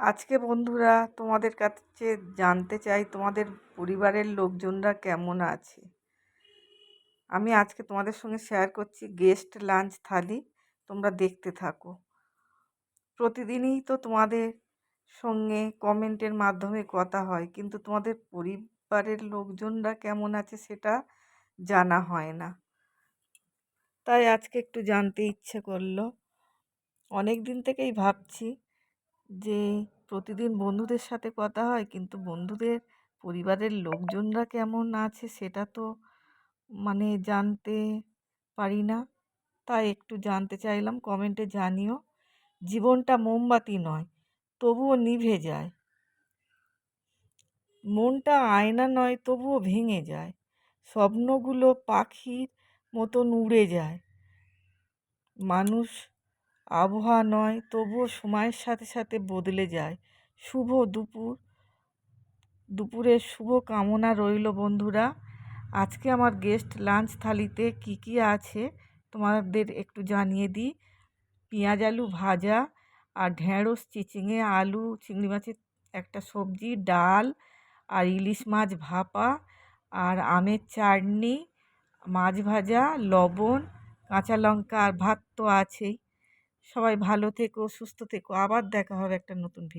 আজকে বন্ধুরা তোমাদের কাছে জানতে চাই, তোমাদের পরিবারের লোকজনরা কেমন আছে? আমি আজকে তোমাদের সঙ্গে শেয়ার করছি গেস্ট লাঞ্চ থালি, তোমরা দেখতে থাকো। প্রতিদিনই তো তোমাদের সঙ্গে কমেন্টের মাধ্যমে কথা হয়, কিন্তু তোমাদের পরিবারের লোকজনরা কেমন আছে সেটা জানা হয় না। তাই আজকে একটু জানতে ইচ্ছে করল। অনেক দিন থেকেই ভাবছি যে প্রতিদিন বন্ধুদের সাথে কথা হয়, কিন্তু বন্ধুদের পরিবারের লোকজনরা কেমন আছে সেটা তো মানে জানতে পারি না। তাই একটু জানতে চাইলাম, কমেন্টে জানিও। জীবনটা মোমবাতি নয়, তবুও নিভে যায়। মনটা আয়না নয়, তবুও ভেঙে যায়। স্বপ্নগুলো পাখির মতন উড়ে যায়। মানুষ আবহাওয়া নয়, তবুও সময়ের সাথে সাথে বদলে যায়। শুভ দুপুর। দুপুরের শুভ কামনা রইল বন্ধুরা। আজকে আমার গেস্ট লাঞ্চ থালিতে কি কি আছে তোমাদের একটু জানিয়ে দিই। পেঁয়াজ আলু ভাজা আর ঢেঁড়স, চিচিঙে আলু, চিংড়ি মাছের একটা সবজি, ডাল আর ইলিশ মাছ ভাপা আর আমের চাটনি, মাছ ভাজা, লবণ, কাঁচা লঙ্কা আর ভাত তো আছেই। সবাই ভালো থেকো সুস্থ থেকো। আবার দেখা হবে একটা নতুন ভিডিও